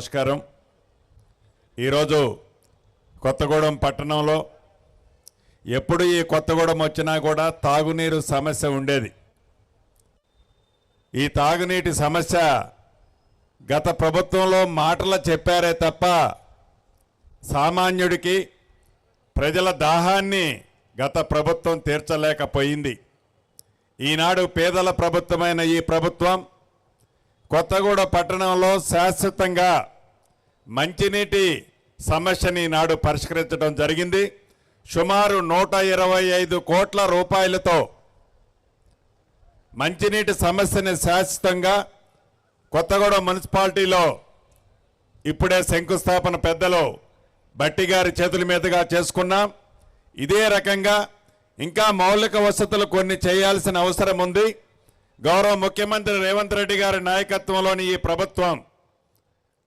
నమస్కారం. ఈరోజు కొత్తగూడెం పట్టణంలో ఎప్పుడు ఈ కొత్తగూడెం వచ్చినా కూడా తాగునీరు సమస్య ఉండేది. ఈ తాగునీటి సమస్య గత ప్రభుత్వంలో మాటలు చెప్పారే తప్ప సామాన్యుడికి ప్రజల దాహాన్ని గత ప్రభుత్వం తీర్చలేకపోయింది. ఈనాడు పేదల ప్రభుత్వమైన ఈ ప్రభుత్వం కొత్తగూడ పట్టణంలో శాశ్వతంగా మంచినీటి సమస్యని నాడు పరిష్కరించడం జరిగింది. సుమారు నూట ఇరవై ఐదు కోట్ల రూపాయలతో మంచినీటి సమస్యని శాశ్వతంగా కొత్తగూడెం మున్సిపాలిటీలో ఇప్పుడే శంకుస్థాపన పెద్దలు బట్టి గారి చేతుల మీదుగా చేసుకున్నాం. ఇదే రకంగా ఇంకా మౌలిక వసతులు కొన్ని చేయాల్సిన అవసరం ఉంది. గౌరవ ముఖ్యమంత్రి రేవంత్ రెడ్డి గారి నాయకత్వంలోని ఈ ప్రభుత్వం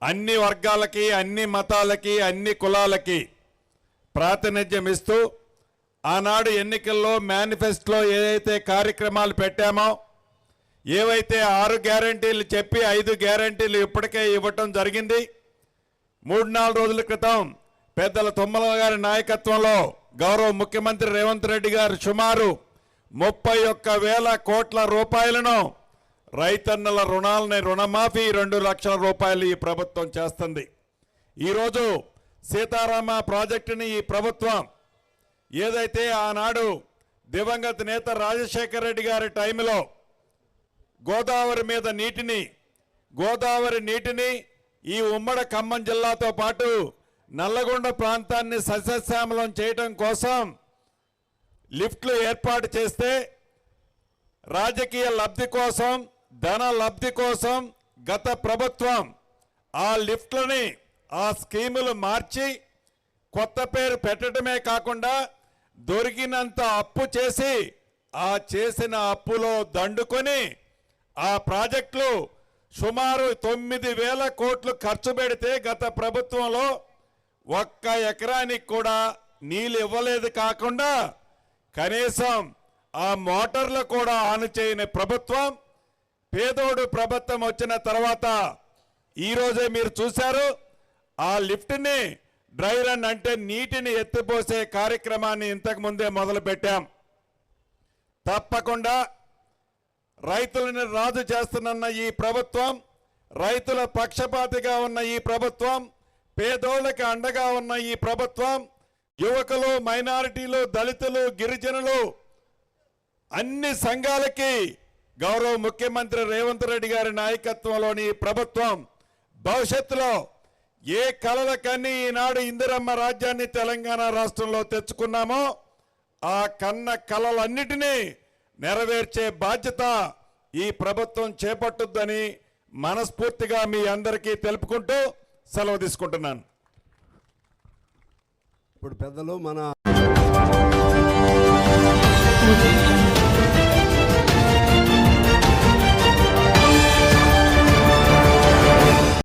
అన్ని వర్గాలకి అన్ని మతాలకి అన్ని కులాలకి ప్రాతినిధ్యం ఇస్తూ ఆనాడు ఎన్నికల్లో మేనిఫెస్టోలో ఏదైతే కార్యక్రమాలు పెట్టామో ఏవైతే ఆరు గ్యారంటీలు చెప్పి ఐదు గ్యారంటీలు ఇప్పటికే ఇవ్వటం జరిగింది మూడు నాలుగు రోజుల క్రితం పెద్దల తుమ్మల గారి నాయకత్వంలో గౌరవ ముఖ్యమంత్రి రేవంత్ రెడ్డి గారు సుమారు ముప్పై ఒక్క వేల కోట్ల రూపాయలను రైతన్నల రుణాలని రుణమాఫీ రెండు లక్షల రూపాయలు ఈ ప్రభుత్వం చేస్తుంది. ఈరోజు సీతారామ ప్రాజెక్టుని ఈ ప్రభుత్వం ఏదైతే ఆనాడు దివంగత నేత రాజశేఖర రెడ్డి గారి టైంలో గోదావరి మీద నీటిని గోదావరి నీటిని ఈ ఉమ్మడి ఖమ్మం జిల్లాతో పాటు నల్లగొండ ప్రాంతాన్ని సస్యశ్యామలం చేయటం కోసం లిఫ్ట్లు ఏర్పాటు చేస్తే రాజకీయ లబ్ధి కోసం ధన లబ్ధి కోసం గత ప్రభుత్వం ఆ లిఫ్ట్లని ఆ స్కీములు మార్చి కొత్త పేరు పెట్టడమే కాకుండా దొరికినంత అప్పు చేసి ఆ చేసిన అప్పులో దండుకొని ఆ ప్రాజెక్టులు సుమారు తొమ్మిది వేల కోట్లు ఖర్చు పెడితే గత ప్రభుత్వంలో ఒక్క ఎకరానికి కూడా నీళ్ళు ఇవ్వలేదు కాకుండా కనీసం ఆ మోటార్లు కూడా ఆన్ చేయని ప్రభుత్వం పేదోడు ప్రభుత్వం వచ్చిన తర్వాత ఈరోజే మీరు చూశారు ఆ లిఫ్ట్ని డ్రై రన్ అంటే నీటిని ఎత్తిపోసే కార్యక్రమాన్ని ఇంతకు ముందే తప్పకుండా రైతులను రాజు చేస్తున్న ఈ ప్రభుత్వం రైతుల పక్షపాతిగా ఉన్న ఈ ప్రభుత్వం పేదోళ్ళకి అండగా ఉన్న ఈ ప్రభుత్వం యువకులు మైనారిటీలు దళితులు గిరిజనులు అన్ని సంఘాలకి గౌరవ ముఖ్యమంత్రి రేవంత్ రెడ్డి గారి నాయకత్వంలోని ప్రభుత్వం భవిష్యత్తులో ఏ కలలకన్నీ ఈనాడు ఇందిరమ్మ రాజ్యాన్ని తెలంగాణ రాష్ట్రంలో తెచ్చుకున్నామో ఆ కన్న కళలన్నిటినీ నెరవేర్చే బాధ్యత ఈ ప్రభుత్వం చేపట్టుద్దని మనస్ఫూర్తిగా మీ అందరికీ తెలుపుకుంటూ సెలవు తీసుకుంటున్నాను. ఇప్పుడు పెద్దలు మన